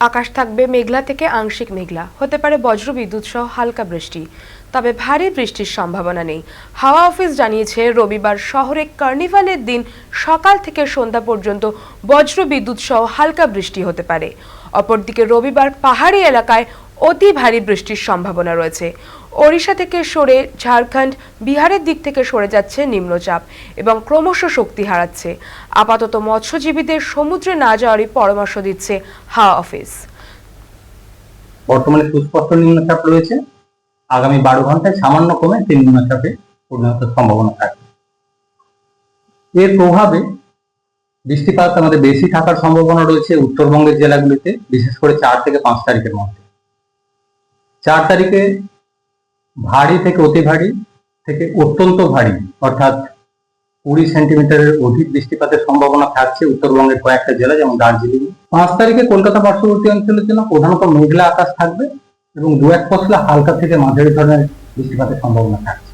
আকাশ থাকবে মেঘলা থেকে আংশিক মেঘলা। হতে পারে বজ্রবিদ্যুৎ সহ হালকা বৃষ্টি। তবে ভারী বৃষ্টির সম্ভাবনা নেই। হাওয়া অফিস জানিয়েছে, রবিবার শহরে কার্নিভালের দিন সকাল থেকে সন্ধ্যা পর্যন্ত বজ্র বিদ্যুৎ সহ হালকা বৃষ্টি হতে পারে। অপরদিকে রবিবার পাহাড়ি এলাকায় অতি ভারী বৃষ্টির সম্ভাবনা রয়েছে। ওড়িশা থেকে সরে ঝাড়খণ্ড, বিহারের দিক থেকে সরে যাচ্ছে নিম্নচাপ এবং ক্রমশ শক্তি হারাচ্ছে। আপাতত মৎস্যজীবীদের সমুদ্রে না যাওয়ারই পরামর্শ দিচ্ছে হাওয়া অফিস। বর্তমানে সুস্পষ্ট নিম্নচাপ রয়েছে। আগামী বারো ঘন্টায় সামান্য কমে তিন নিম্নচাপে পরিণত সম্ভাবনা থাকে এর প্রভাবে বৃষ্টিপাত আমাদের বেশি থাকার সম্ভাবনা রয়েছে উত্তরবঙ্গের জেলাগুলিতে, বিশেষ করে চার থেকে পাঁচ তারিখের মধ্যে। চার তারিখে ভারী থেকে অতি ভারী থেকে অত্যন্ত ভারী, অর্থাৎ কুড়ি সেন্টিমিটারের অধিক বৃষ্টিপাতের সম্ভাবনা থাকছে উত্তরবঙ্গের কয়েকটা জেলা, যেমন দার্জিলিং। পাঁচ তারিখে কলকাতা পার্শ্ববর্তী অঞ্চলের জন্য প্রধানত মেঘলা আকাশ থাকবে এবং দু এক পশলা হালকা থেকে মাঝারি ধরনের বৃষ্টিপাতের সম্ভাবনা থাকছে।